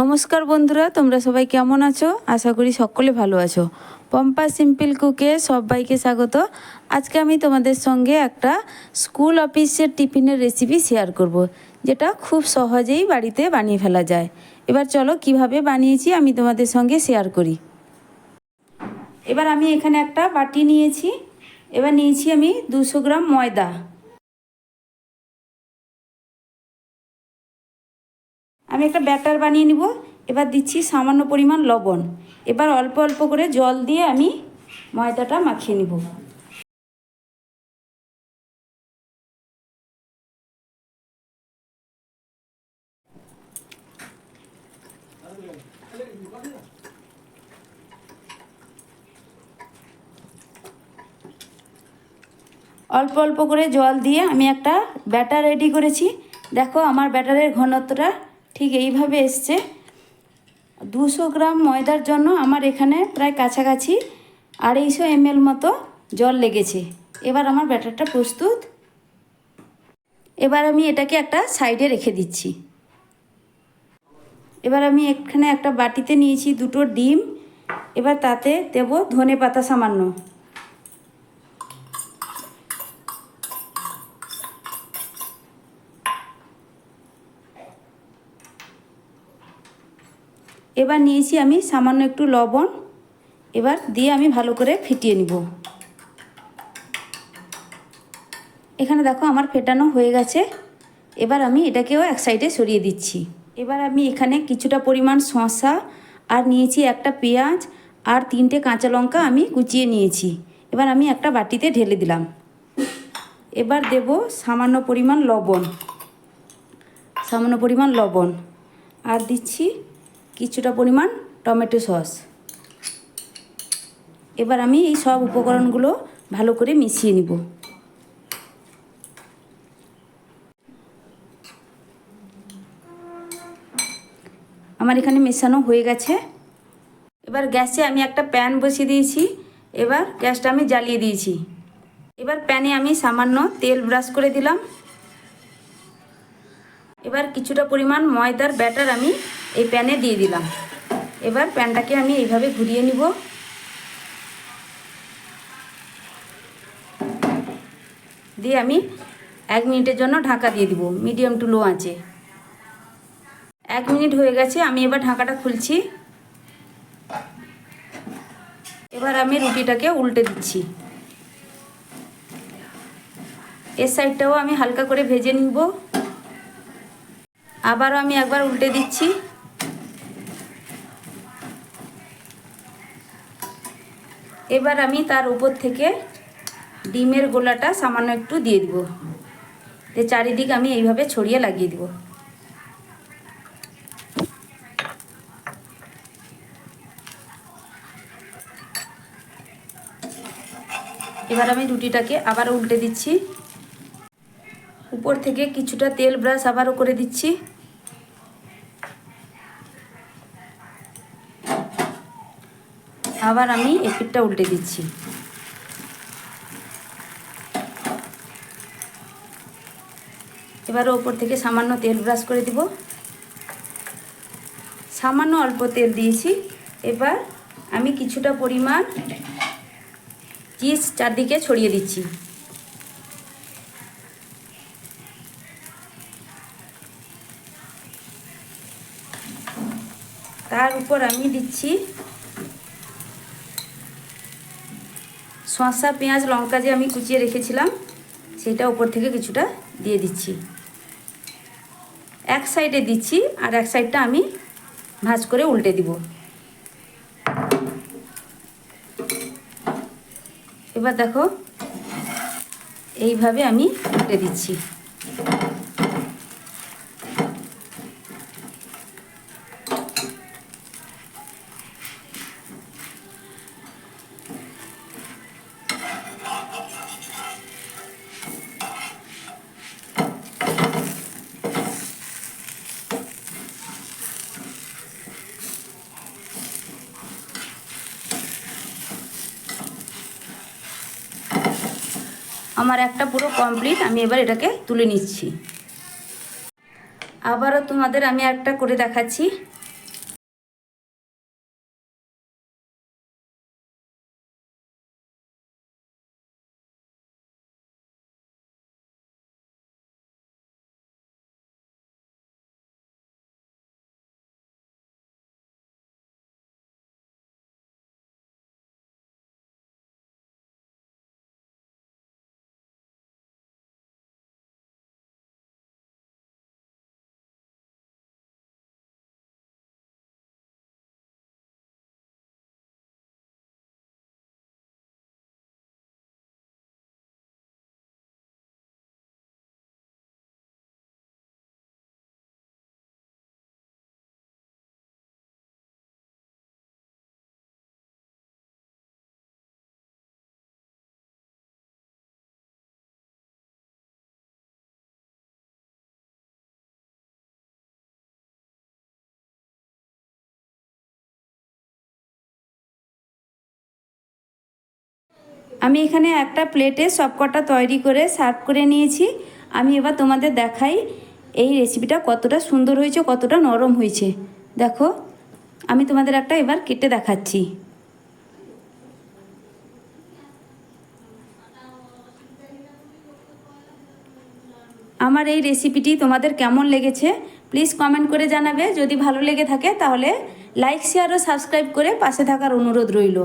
নমস্কার বন্ধুরা, তোমরা সবাই কেমন আছো? আশা করি সকলে ভালো আছো। পম্পা সিম্পল কুকে সবাইকে স্বাগত। আজকে আমি তোমাদের সঙ্গে একটা স্কুল অফিসের টিফিনের রেসিপি শেয়ার করব। যেটা খুব সহজেই বাড়িতে বানিয়ে ফেলা যায়। এবার চলো কীভাবে বানিয়েছি আমি তোমাদের সঙ্গে শেয়ার করি। এবার আমি এখানে একটা বাটি নিয়েছি। এবার নিয়েছি আমি দুশো গ্রাম ময়দা। আমি একটা ব্যাটার বানিয়ে নিব। এবার দিচ্ছি সামান্য পরিমাণ লবণ। এবার অল্প অল্প করে জল দিয়ে আমি ময়দাটা মাখিয়ে নিব। অল্প অল্প করে জল দিয়ে আমি একটা ব্যাটার রেডি করেছি। দেখো আমার ব্যাটারের ঘনত্বটা ঠিক এইভাবে এসছে। দুশো গ্রাম ময়দার জন্য আমার এখানে প্রায় কাছাকাছি আড়াইশো এমএল মতো জল লেগেছে। এবার আমার ব্যাটারটা প্রস্তুত। এবার আমি এটাকে একটা সাইডে রেখে দিচ্ছি। এবার আমি এখানে একটা বাটিতে নিয়েছি দুটো ডিম। এবার তাতে দেব ধনে পাতা সামান্য। এবার নিয়েছি আমি সামান্য একটু লবণ। এবার দিয়ে আমি ভালো করে ফিটিয়ে নিব। এখানে দেখো আমার ফেটানো হয়ে গেছে। এবার আমি এটাকেও এক সাইডে সরিয়ে দিচ্ছি। এবার আমি এখানে কিছুটা পরিমাণ শসা আর নিয়েছি একটা পেঁয়াজ আর তিনটে কাঁচা লঙ্কা আমি কুচিয়ে নিয়েছি। এবার আমি একটা বাটিতে ঢেলে দিলাম। এবার দেব সামান্য পরিমাণ লবণ। সামান্য পরিমাণ লবণ। আর দিচ্ছি কিছুটা পরিমাণ টমেটো সস। এবার আমি এই সব উপকরণগুলো ভালো করে মিশিয়ে নিব। আমার এখানে মেশানো হয়ে গেছে। এবার গ্যাসে আমি একটা প্যান বসিয়ে দিয়েছি। এবার গ্যাসটা আমি জ্বালিয়ে দিয়েছি। এবার প্যানে আমি সামান্য তেল ব্রাশ করে দিলাম। এবার কিছুটা পরিমাণ ময়দার ব্যাটার আমি এই প্যানে দিয়ে দিলাম। এবার প্যানটাকে আমি এইভাবে ঘুরিয়ে নিব। দিয়ে আমি এক মিনিটের জন্য ঢাকা দিয়ে দিব, মিডিয়াম টু লো আঁচে। এক মিনিট হয়ে গেছে, আমি এবার ঢাকাটা খুলছি। এবার আমি রুটিটাকে উল্টে দিচ্ছি। এর সাইডটাও আমি হালকা করে ভেজে নিব। আবারও আমি একবার উল্টে দিচ্ছি। এবার আমি তার উপর থেকে ডিমের গোলাটা সামান্য একটু দিয়ে দিব। যে চারিদিক আমি এইভাবে ছড়িয়ে লাগিয়ে দিব। এবার আমি রুটিটাকে আবার উল্টে দিচ্ছি। উপর থেকে কিছুটা তেল ব্রাশ আবারও করে দিচ্ছি। আবার আমি এপিটটা উল্টে দিচ্ছি। এবারও ওপর থেকে সামান্য তেল ব্রাশ করে দিব। সামান্য অল্প তেল দিয়েছি। এবার আমি কিছুটা পরিমাণ চিজ চারদিকে ছড়িয়ে দিচ্ছি। তার উপর আমি দিচ্ছি শসা, পেঁয়াজ, লঙ্কা যে আমি কুচিয়ে রেখেছিলাম, সেটা ওপর থেকে কিছুটা দিয়ে দিচ্ছি। এক সাইডে দিচ্ছি আর এক সাইডটা আমি ভাজ করে উল্টে দিব। এবার দেখো, এইভাবে আমি উল্টে দিচ্ছি। আমার একটা পুরো কমপ্লিট আমি এবার এটাকে তুলে নিচ্ছি। আবারও তোমাদের আমি একটা করে দেখাচ্ছি। আমি এখানে একটা প্লেটে সবকটা তৈরি করে সার্ভ করে নিয়েছি। আমি এবার তোমাদের দেখাই এই রেসিপিটা কতটা সুন্দর হয়েছে, কতটা নরম হয়েছে। দেখো, আমি তোমাদের একটা এবার কেটে দেখাচ্ছি। আমার এই রেসিপিটি তোমাদের কেমন লেগেছে প্লিজ কমেন্ট করে জানাবে। যদি ভালো লেগে থাকে, তাহলে লাইক শেয়ার ও সাবস্ক্রাইব করে পাশে থাকার অনুরোধ রইল।